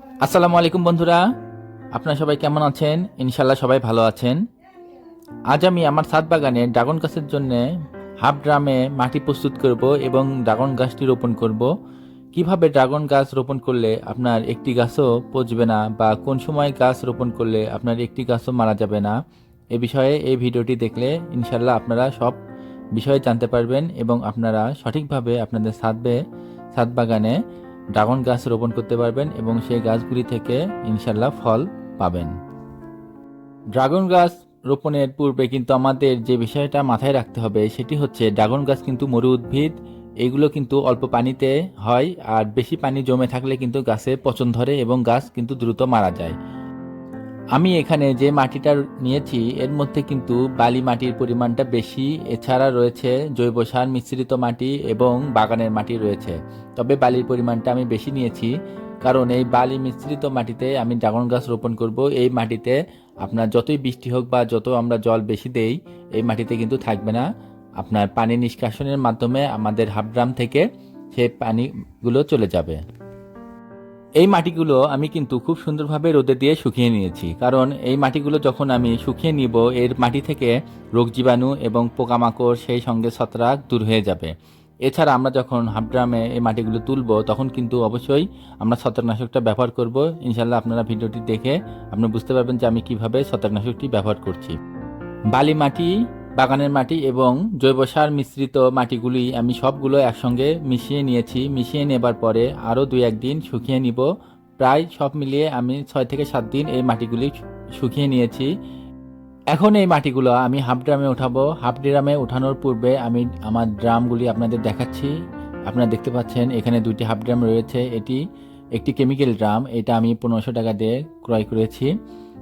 আসসালামু আলাইকুম বন্ধুরা। আপনারা সবাই কেমন আছেন? ইনশাল্লাহ সবাই ভালো আছেন। আজ আমি আমার ছাদ বাগানে ড্রাগন গাছের জন্য হাফ ড্রামে মাটি প্রস্তুত করব এবং ড্রাগন গাছটি রোপণ করব। কীভাবে ড্রাগন গাছ রোপণ করলে আপনার একটি গাছও পচবে না বা কোন সময় গাছ রোপণ করলে আপনার একটি গাছও মারা যাবে না, এ বিষয়ে এই ভিডিওটি দেখলে ইনশাল্লাহ আপনারা সব বিষয়ে জানতে পারবেন এবং আপনারা সঠিকভাবে আপনাদের ছাদবে ছাদ বাগানে ড্রাগন গাছ রোপণ করতে পারবেন এবং সেই গাছগুলি থেকে ইনশাল্লাহ ফল পাবেন। ড্রাগন গাছ রোপণের পূর্বে কিন্তু আমাদের যে বিষয়টা মাথায় রাখতে হবে সেটি হচ্ছে ড্রাগন গাছ কিন্তু মরু উদ্ভিদ, এগুলো কিন্তু অল্প পানিতে হয় আর বেশি পানি জমে থাকলে কিন্তু গাছে পচন ধরে এবং গাছ কিন্তু দ্রুত মারা যায়। আমি এখানে যে মাটিটা নিয়েছি, এর মধ্যে কিন্তু বালি মাটির পরিমাণটা বেশি। এছাড়া রয়েছে জৈব সার, মিশ্রিত মাটি এবং বাগানের মাটি রয়েছে। তবে বালির পরিমাণটা আমি বেশি নিয়েছি, কারণ এই বালি মিশ্রিত মাটিতে আমি ড্রাগন গাছ রোপণ করব। এই মাটিতে আপনার যতই বৃষ্টি হোক বা যত আমরা জল বেশি দেই, এই মাটিতে কিন্তু থাকবে না। আপনার পানি নিষ্কাশনের মাধ্যমে আমাদের হাফড্রাম থেকে সেই পানিগুলো চলে যাবে। এই মাটিগুলো আমি কিন্তু খুব সুন্দরভাবে রোদে দিয়ে শুকিয়ে নিয়েছি। কারণ এই মাটিগুলো যখন আমি শুকিয়ে নিব, এর মাটি থেকে রোগ জীবাণু এবং পোকামাকড় সেই সঙ্গে ছত্রাক দূর হয়ে যাবে। এছাড়া আমরা যখন হাফড্রামে এই মাটিগুলো তুলব, তখন কিন্তু অবশ্যই আমরা ছত্রাকনাশকটা ব্যবহার করব। ইনশাল্লাহ আপনারা ভিডিওটি দেখে আপনি বুঝতে পারবেন যে আমি কীভাবে ছত্রাকনাশকটি ব্যবহার করছি। বালি মাটি বাগানের মাটি এবং জৈব সার মিশ্রিত মাটিগুলি আমি সবগুলো একসঙ্গে মিশিয়ে নিয়েছি। মিশিয়ে নেবার পরে আরও দুই একদিন শুকিয়ে নিব। প্রায় সব মিলিয়ে আমি ছয় থেকে সাত দিন এই মাটিগুলি শুকিয়ে নিয়েছি। এখন এই মাটিগুলো আমি হাফ ড্রামে উঠাবো। হাফ ড্রামে উঠানোর পূর্বে আমি আমার ড্রামগুলি আপনাদের দেখাচ্ছি। আপনারা দেখতে পাচ্ছেন এখানে দুটি হাফ ড্রাম রয়েছে। এটি একটি কেমিক্যাল ড্রাম। এটা আমি পনেরোশো টাকা দিয়ে ক্রয় করেছি।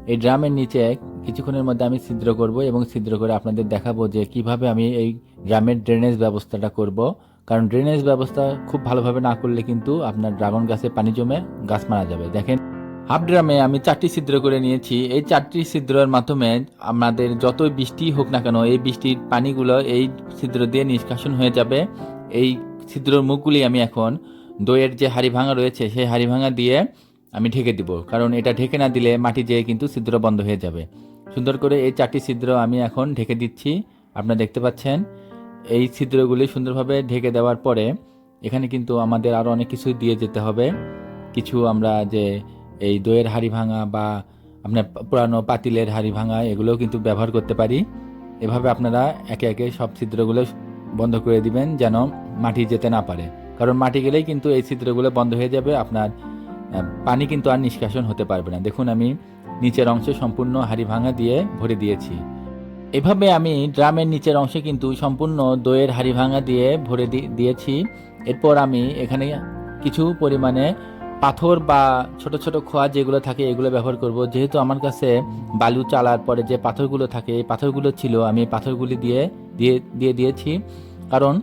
এই ড্রামের নিচে কিছুক্ষণের মধ্যে আমি ছিদ্র করব এবং ছিদ্র করে আপনাদের দেখাবো যে কীভাবে আমি এই ড্রামের ড্রেনেজ ব্যবস্থাটা করব। কারণ ড্রেনেজ ব্যবস্থা খুব ভালোভাবে না করলে কিন্তু আপনার ড্রাগন গাছে পানি জমে গাছ মারা যাবে। দেখেন, হাফ ড্রামে আমি চারটি ছিদ্র করে নিয়েছি। এই চারটি ছিদ্রের মাধ্যমে আমাদের যতই বৃষ্টি হোক না কেন, এই বৃষ্টির পানিগুলো এই ছিদ্র দিয়ে নিষ্কাশন হয়ে যাবে। এই ছিদ্রর মুখগুলি আমি এখন দইয়ের যে হাড়ি ভাঙা রয়েছে, সেই হাড়ি ভাঙা দিয়ে আমি ঢেকে দিব, কারণ এটা ঢেকে না দিলে মাটি যেয়ে কিন্তু ছিদ্র বন্ধ হয়ে যাবে। সুন্দর করে এই চারটি ছিদ্র আমি এখন ঢেকে দিচ্ছি। আপনারা দেখতে পাচ্ছেন, এই ছিদ্রগুলি সুন্দরভাবে ঢেকে দেওয়ার পরে এখানে কিন্তু আমাদের আরও অনেক কিছু দিয়ে যেতে হবে। কিছু আমরা যে এই দইয়ের হাড়ি ভাঙা বা আপনার পুরানো পাতিলের হাড়ি ভাঙা, এগুলোও কিন্তু ব্যবহার করতে পারি। এভাবে আপনারা একে একে সব ছিদ্রগুলো বন্ধ করে দিবেন যেন মাটি যেতে না পারে। কারণ মাটি গেলেই কিন্তু এই ছিদ্রগুলো বন্ধ হয়ে যাবে, আপনার পানি কিন্তু আর নিষ্কাশন হতে পারবে না। দেখুন, আমি নিচের অংশে সম্পূর্ণ হাড়ি ভাঙা দিয়ে ভরে দিয়েছি। এভাবে আমি ড্রামের নিচের অংশে কিন্তু সম্পূর্ণ দইয়ের হাড়ি ভাঙা দিয়ে ভরে দিয়েছি। এরপর আমি এখানে কিছু পরিমাণে পাথর বা ছোট ছোট খোয়া যেগুলো থাকে, এগুলো ব্যবহার করব। যেহেতু আমার কাছে বালু চালার পরে যে পাথরগুলো থাকে, এই পাথরগুলো ছিল, আমি পাথরগুলি দিয়ে দিয়ে দিয়ে দিয়েছি। কারণ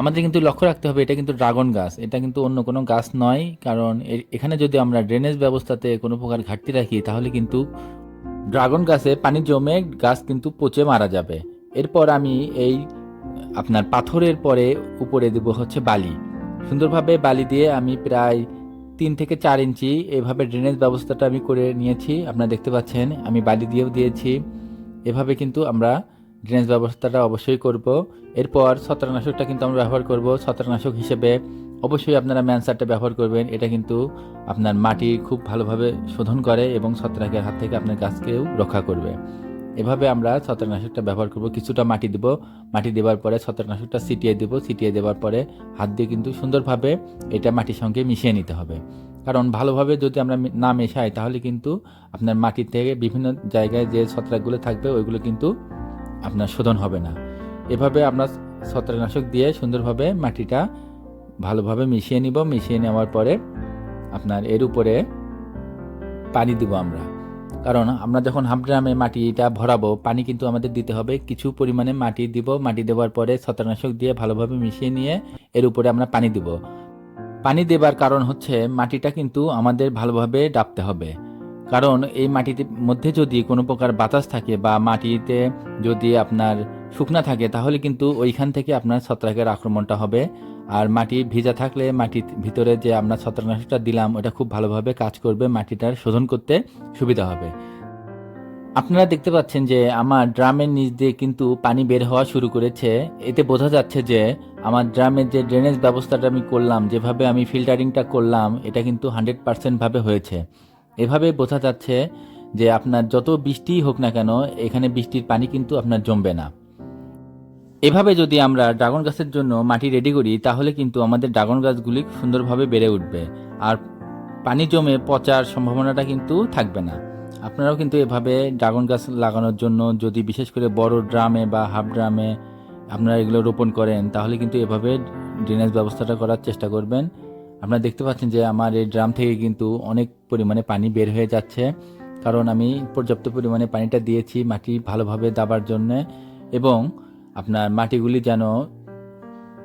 আমাদের কিন্তু লক্ষ্য রাখতে হবে, এটা কিন্তু ড্রাগন গাছ। এটা কিন্তু অন্য কোনো গাছ নয়, কারণ এখানে যদি আমরা ড্রেনেজ ব্যবস্থাতে কোনো প্রকার ঘাটতি রাখি, তাহলে কিন্তু ড্রাগন গাছে পানি জমে গাছ কিন্তু পচে মারা যাবে। এরপর আমি এই, আপনার পাথরের পরে উপরে দেব হচ্ছে বালি। সুন্দরভাবে বালি দিয়ে আমি প্রায় তিন থেকে চার ইঞ্চি এভাবে ড্রেনেজ ব্যবস্থাটা আমি করে নিয়েছি। আপনারা দেখতে পাচ্ছেন, আমি বালি দিয়েও দিয়েছি। এভাবে কিন্তু আমরা ড্রেনেজ ব্যবস্থাটা অবশ্যই করব। এরপর ছত্রাকনাশকটা কিন্তু আমরা ব্যবহার করব। ছত্রাকনাশক হিসেবে অবশ্যই আপনারা ম্যানসারটা ব্যবহার করবেন। এটা কিন্তু আপনার মাটি খুব ভালোভাবে শোধন করে এবং ছত্রাকের হাত থেকে আপনার গাছকেও রক্ষা করবে। এভাবে আমরা ছত্রাকনাশকটা ব্যবহার করব। কিছুটা মাটি দেব। মাটি দেওয়ার পরে ছত্রাকনাশকটা ছিটিয়ে দেব। ছিটিয়ে দেওয়ার পরে হাত দিয়ে কিন্তু সুন্দরভাবে এটা মাটির সঙ্গে মিশিয়ে নিতে হবে। কারণ ভালোভাবে যদি আমরা না মেশাই তাহলে কিন্তু আপনার মাটি থেকে বিভিন্ন জায়গায় যে ছত্রাকগুলো থাকবে ওইগুলো কিন্তু আপনার শোধন হবে না। এভাবে আমরা ছত্রাকনাশক দিয়ে সুন্দরভাবে মাটিটা ভালোভাবে মিশিয়ে নিব। মিশিয়ে নেওয়ার পরে আপনার এর উপরে পানি দিব আমরা। কারণ আমরা যখন হাফ ড্রামে মাটিটা ভরাবো, পানি কিন্তু আমাদের দিতে হবে। কিছু পরিমাণে মাটি দিব। মাটি দেওয়ার পরে ছত্রাকনাশক দিয়ে ভালোভাবে মিশিয়ে নিয়ে এর উপরে আমরা পানি দিব। পানি দেবার কারণ হচ্ছে মাটিটা কিন্তু আমাদের ভালোভাবে ডাবতে হবে। কারণ এই মাটিতে মধ্যে যদি কোনো প্রকার বাতাস থাকে বা মাটিতে যদি আপনার শুকনা থাকে, তাহলে কিন্তু ওইখান থেকে আপনার ছত্রাকের আক্রমণটা হবে। আর মাটি ভিজা থাকলে মাটির ভিতরে যে আমরা ছত্রাকনাশকটা দিলাম, ওটা খুব ভালোভাবে কাজ করবে, মাটিটার শোধন করতে সুবিধা হবে। আপনারা দেখতে পাচ্ছেন যে আমার ড্রামের নিচ দিয়ে কিন্তু পানি বের হওয়া শুরু করেছে। এতে বোঝা যাচ্ছে যে আমার ড্রামের যে ড্রেনেজ ব্যবস্থাটা আমি করলাম, যেভাবে আমি ফিল্টারিংটা করলাম, এটা কিন্তু হান্ড্রেড পার্সেন্ট ভাবে হয়েছে। এভাবে বোঝা যাচ্ছে যে আপনার যত বৃষ্টিই হোক না কেন, এখানে বৃষ্টির পানি কিন্তু আপনার জমবে না। এভাবে যদি আমরা ড্রাগন গাছের জন্য মাটি রেডি করি, তাহলে কিন্তু আমাদের ড্রাগন গাছগুলি সুন্দরভাবে বেড়ে উঠবে। আর পানি জমে পচার সম্ভাবনাটা কিন্তু থাকবে না। আপনারাও কিন্তু এভাবে ড্রাগন গাছ লাগানোর জন্য যদি বিশেষ করে বড় ড্রামে বা হাফ ড্রামে আপনারা এগুলো রোপণ করেন, তাহলে কিন্তু এভাবে ড্রেনেজ ব্যবস্থাটা করার চেষ্টা করবেন। আপনারা দেখতে পাচ্ছেন যে আমার এই ড্রাম থেকে কিন্তু অনেক পরিমাণে পানি বের হয়ে যাচ্ছে। কারণ আমি পর্যাপ্ত পরিমাণে পানিটা দিয়েছি মাটি ভালোভাবে দাবার জন্য এবং আপনার মাটিগুলি যেন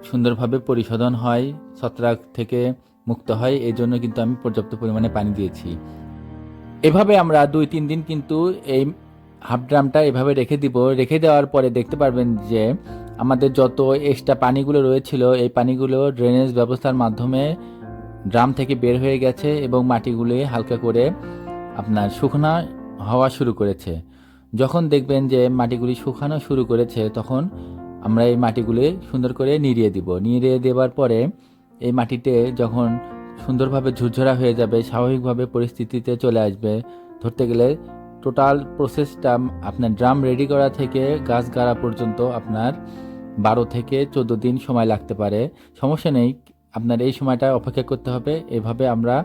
সুন্দরভাবে পরিশোধন হয়, ছত্রাক থেকে মুক্ত হয়, এই জন্য কিন্তু আমি পর্যাপ্ত পরিমাণে পানি দিয়েছি। এভাবে আমরা দুই তিন দিন কিন্তু এই হাফ ড্রামটা এভাবে রেখে দিব। রেখে দেওয়ার পরে দেখতে পারবেন যে আমাদের যত এক্সট্রা পানিগুলো রয়েছিল, এই পানিগুলো ড্রেনেজ ব্যবস্থার মাধ্যমে ড্রাম থেকে বের হয়ে গেছে এবং মাটিগুলি হালকা করে আপনার শুকনা হওয়া শুরু করেছে। যখন দেখবেন যে মাটিগুলি শুকানো শুরু করেছে, তখন আমরা এই মাটিগুলি সুন্দর করে নিড়িয়ে দিব। নিড়িয়ে দেওয়ার পরে এই মাটিতে যখন সুন্দরভাবে ঝুরঝরা হয়ে যাবে, স্বাভাবিকভাবে পরিস্থিতিতে চলে আসবে। ধরতে গেলে টোটাল প্রসেসটা আপনার ড্রাম রেডি করা থেকে গাছ গাড়া পর্যন্ত আপনার বারো থেকে চোদ্দ দিন সময় লাগতে পারে। সমস্যা নেই আপনার এই সময়টা অপেক্ষা করতে হবে। এভাবে আমরা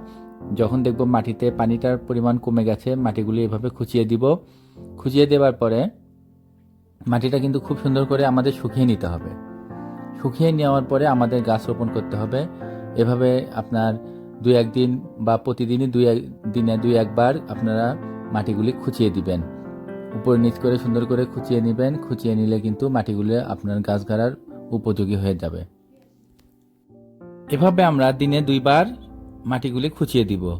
যখন দেখব মাটিতে পানিটার পরিমাণ কমে গেছে, মাটিগুলি এভাবে খুঁচিয়ে দিব। খুঁচিয়ে দেওয়ার পরে মাটিটা কিন্তু খুব সুন্দর করে আমাদের শুকিয়ে নিতে হবে। শুকিয়ে নেওয়ার পরে আমাদের গাছ রোপণ করতে হবে। এভাবে আপনার দুই একদিন বা প্রতিদিনই দুই এক, দিনে দুই একবার আপনারা মাটিগুলি খুঁচিয়ে দিবেন। উপর নিচ করে সুন্দর করে খুঁচিয়ে নেবেন। খুঁচিয়ে নিলে কিন্তু মাটিগুলি আপনার গাছ গাড়ার উপযোগী হয়ে যাবে। এভাবে আমরা দিনে দুইবার মাটিগুলি খুঁচিয়ে দিব।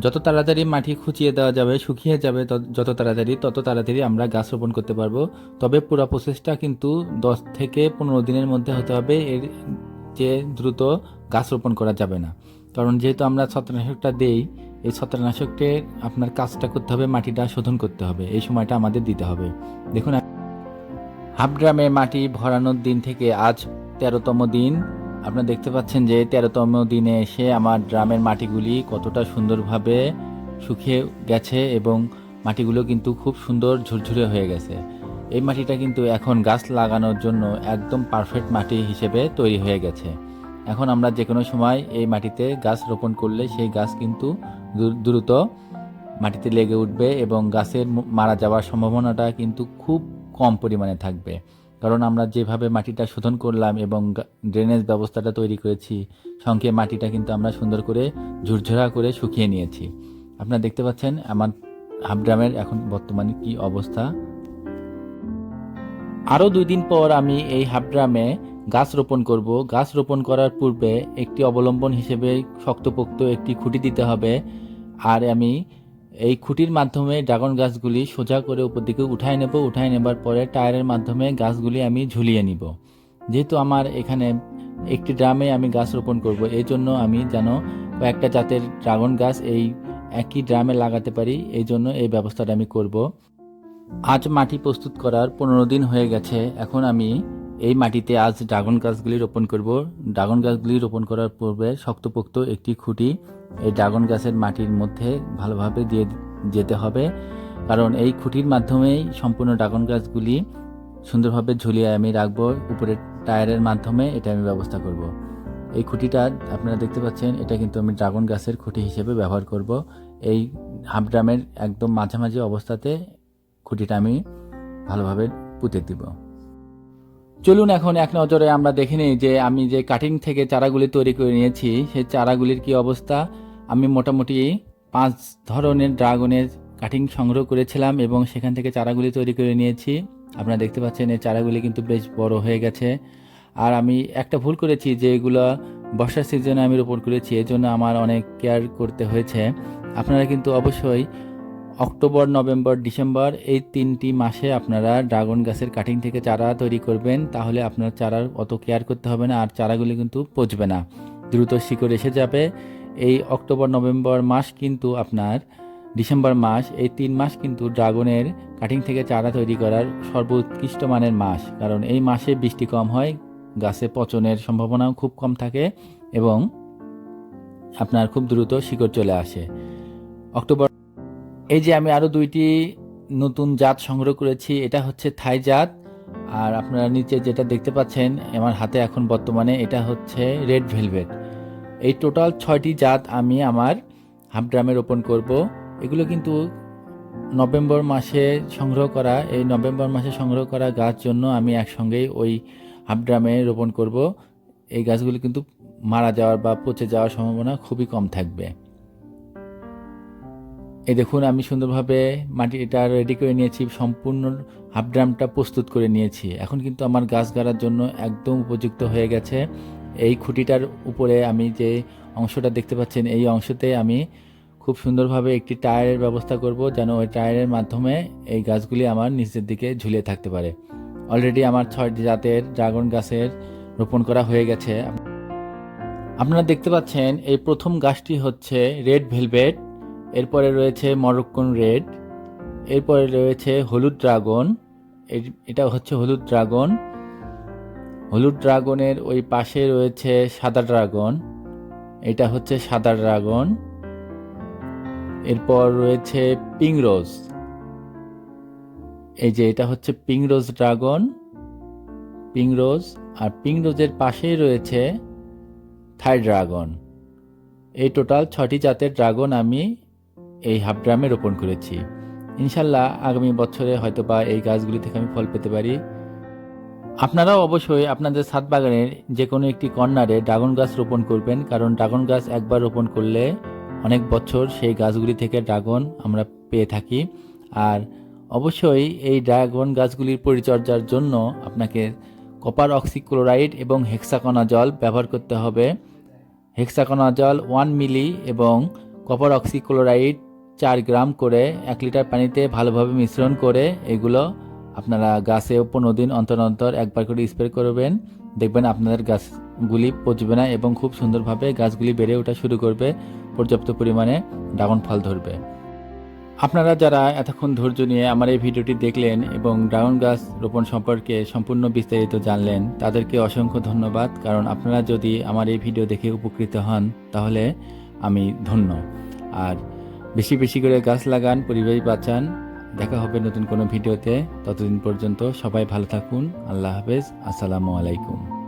যত তাড়াতাড়ি মাটি খুঁচিয়ে দেওয়া যাবে, শুকিয়ে যাবে যত তাড়াতাড়ি, তত তাড়াতাড়ি আমরা গাছ রোপণ করতে পারব। তবে পুরো প্রসেসটা কিন্তু দশ থেকে পনেরো দিনের মধ্যে হতে হবে। এর যে দ্রুত গাছ রোপণ করা যাবে না। কারণ যেহেতু আমরা ছত্রনাশকটা দেই, এই ছত্রনাশকটির আপনার কাজটা করতে হবে, মাটিটা শোধন করতে হবে। এই সময়টা আমাদের দিতে হবে। দেখুন, হাফ ড্রামে মাটি ভরানোর দিন থেকে আজ তেরোতম দিন। আপনারা দেখতে পাচ্ছেন যে তেরোতম দিনে এসে আমার ড্রামের মাটিগুলি কতটা সুন্দরভাবে শুকিয়ে গেছে এবং মাটিগুলো কিন্তু খুব সুন্দর ঝুরঝুরে হয়ে গেছে। এই মাটিটা কিন্তু এখন গাছ লাগানোর জন্য একদম পারফেক্ট মাটি হিসেবে তৈরি হয়ে গেছে। এখন আমরা যে কোনো সময় এই মাটিতে গাছ রোপণ করলে সেই গাছ কিন্তু দ্রুত মাটিতে লেগে উঠবে এবং গাছের মারা যাওয়ার সম্ভাবনাটা কিন্তু খুব কম পরিমাণে থাকবে। কারণ আমরা যেভাবে মাটিটা শোধন করলাম এবং ড্রেনেজ ব্যবস্থাটা তৈরি করেছি সঙ্গে মাটিটা কিন্তু আমরা সুন্দর করে ঝুরঝরা করে শুকিয়ে নিয়েছি। আপনারা দেখতে পাচ্ছেন আমার হাফ ড্রামের এখন বর্তমানে কি অবস্থা। আরও দুই দিন পর আমি এই হাফ ড্রামে গাছ রোপণ করব। গাছ রোপণ করার পূর্বে একটি অবলম্বন হিসেবে শক্তপোক্ত একটি খুঁটি দিতে হবে। আর আমি এই খুঁটির মাধ্যমে ড্রাগন গাছগুলি সোজা করে উপর দিকে উঠায় নেব। উঠায় নেবার পরে টায়ারের মাধ্যমে গাছগুলি আমি ঝুলিয়ে নিব। যেহেতু আমার এখানে একটি ড্রামে আমি গাছ রোপণ করব, এই জন্য আমি যেন কয়েকটা জাতের ড্রাগন গাছ এই একই ড্রামে লাগাতে পারি, এই জন্য এই ব্যবস্থাটা আমি করব। আজ মাটি প্রস্তুত করার পনেরো দিন হয়ে গেছে। এখন আমি এই মাটিতে আজ ড্রাগন গাছগুলি রোপণ করব। ড্রাগন গাছগুলি রোপণ করার পূর্বে শক্তপোক্ত একটি খুঁটি এই ড্রাগন গাছের মাটির মধ্যে ভালোভাবে দিয়ে যেতে হবে। কারণ এই খুঁটির মাধ্যমেই সম্পূর্ণ ড্রাগন গাছগুলি সুন্দরভাবে ঝুলিয়ে আমি রাখব উপরে টায়ারের মাধ্যমে এটা আমি ব্যবস্থা করব। এই খুঁটিটা আপনারা দেখতে পাচ্ছেন, এটা কিন্তু আমি ড্রাগন গাছের খুঁটি হিসেবে ব্যবহার করব। এই হাফ ড্রামের একদম মাঝামাঝি অবস্থাতে খুঁটিটা আমি ভালোভাবে পুঁতে দিব। চলুন এখন এক নজরে আমরা দেখে নিই যে আমি যে কাটিং থেকে চারাগুলি তৈরি করে নিয়েছি, সেই চারাগুলির কি অবস্থা। আমি মোটামুটি পাঁচ ধরনের ড্রাগনের কাটিং সংগ্রহ করেছিলাম এবং সেখান থেকে চারাগুলি তৈরি করে নিয়েছি। আপনারা দেখতে পাচ্ছেন এই চারাগুলি কিন্তু বেশ বড় হয়ে গেছে। আর আমি একটা ভুল করেছি যে এগুলো বর্ষার সিজনে আমি রোপণ করেছি এর জন্য আমার অনেক কেয়ার করতে হয়েছে। আপনারা কিন্তু অবশ্যই অক্টোবর, নভেম্বর, ডিসেম্বর এই তিনটি মাসে আপনারা ড্রাগন গাছের কাটিং থেকে চারা তৈরি করবেন। তাহলে আপনার চারার অত কেয়ার করতে হবে না, আর চারাগুলি কিন্তু পচবে না। দ্রুত শিকড় এসে যাবে। এই অক্টোবর, নভেম্বর মাস কিন্তু আপনার, ডিসেম্বর মাস এই তিন মাস কিন্তু ড্রাগনের কাটিং থেকে চারা তৈরি করার সর্বোৎকৃষ্ট মানের মাস। কারণ এই মাসে বৃষ্টি কম হয়, গাছে পচনের সম্ভাবনাও খুব কম থাকে এবং আপনার খুব দ্রুত শিকড় চলে আসে। অক্টোবর এই যে আমি আরও দুইটি নতুন জাত সংগ্রহ করেছি, এটা হচ্ছে থাই জাত। আর আপনারা নিচে যেটা দেখতে পাচ্ছেন, আমার হাতে এখন বর্তমানে এটা হচ্ছে রেড ভেলভেট। এই টোটাল ছয়টি জাত আমি আমার হাফ ড্রামে রোপণ করব। এগুলো কিন্তু নভেম্বর মাসে সংগ্রহ করা, এই নভেম্বর মাসে সংগ্রহ করা গাছ জন্য আমি একসঙ্গেই ওই হাফ ড্রামে রোপণ করব। এই গাছগুলো কিন্তু মারা যাওয়ার বা পচে যাওয়ার সম্ভাবনা খুবই কম থাকবে। এই দেখুন, আমি সুন্দরভাবে মাটি এটা রেডি করে নিয়েছি, সম্পূর্ণ হাফ ড্রামটা প্রস্তুত করে নিয়েছি। এখন কিন্তু আমার গাছ গাড়ার জন্য একদম উপযুক্ত হয়ে গেছে। এই খুঁটিটার উপরে আমি যে অংশটা দেখতে পাচ্ছেন, এই অংশতে আমি খুব সুন্দরভাবে একটি টায়ারের ব্যবস্থা করব, যেন ওই টায়ারের মাধ্যমে এই গাছগুলি আমার নিচের দিকে ঝুলিয়ে থাকতে পারে। অলরেডি আমার ছয় জাতের ড্রাগন গাছের রোপণ করা হয়ে গেছে। আপনারা দেখতে পাচ্ছেন, এই প্রথম গাছটি হচ্ছে রেড ভেলভেট এরপরে রয়েছে মরক্কন রেড, এরপরে রয়েছে হলুদ ড্রাগন এটা হচ্ছে হলুদ ড্রাগন। হলুদ ড্রাগনের ওই পাশে রয়েছে সাদা ড্রাগন, এটা হচ্ছে সাদা ড্রাগন। এরপর রয়েছে পিং রোজ, এই যে এটা হচ্ছে pink rose dragon pink rose, আর পিং রোজের পাশেই রয়েছে থাই ড্রাগন। এই টোটাল ছটি জাতের ড্রাগন আমি এই হাফ ড্রামে রোপণ করেছি। ইনশাল্লাহ আগামী বছরে হয়তো বা এই গাছগুলি থেকে আমি ফল পেতে পারি। আপনারাও অবশ্যই আপনাদের ছাদ বাগানের যে কোনো একটি কর্নারে ড্রাগন গাছ রোপণ করবেন, কারণ ড্রাগন গাছ একবার রোপণ করলে অনেক বছর সেই গাছগুলি থেকে ড্রাগন আমরা পেয়ে থাকি। আর অবশ্যই এই ড্রাগন গাছগুলির পরিচর্যার জন্য আপনাকে কপার অক্সিক্লোরাইড এবং হেক্সাকনা জল ব্যবহার করতে হবে। হেক্সাকনা জল ওয়ান মিলি এবং কপার অক্সিক্লোরাইড চার গ্রাম করে এক লিটার পানিতে ভালোভাবে মিশ্রণ করে এগুলো আপনারা গাছে পনেরো দিন অন্তর অন্তর একবার করে স্প্রে করবেন। দেখবেন আপনাদের গাছগুলি পচবে না এবং খুব সুন্দরভাবে গাছগুলি বেড়ে ওঠা শুরু করবে, পর্যাপ্ত পরিমাণে ড্রাগন ফল ধরবে। আপনারা যারা এতক্ষণ ধৈর্য নিয়ে আমার এই ভিডিওটি দেখলেন এবং ড্রাগন গাছ রোপণ সম্পর্কে সম্পূর্ণ বিস্তারিত জানলেন, তাদেরকে অসংখ্য ধন্যবাদ। কারণ আপনারা যদি আমার এই ভিডিও দেখে উপকৃত হন, তাহলে আমি ধন্য। আর বেশি বেশি করে গাছ লাগান, পরিবেশ বাঁচান। দেখা হবে নতুন কোনো ভিডিওতে। ততদিন পর্যন্ত সবাই ভালো থাকুন। আল্লাহ হাফেজ। আসসালামু আলাইকুম।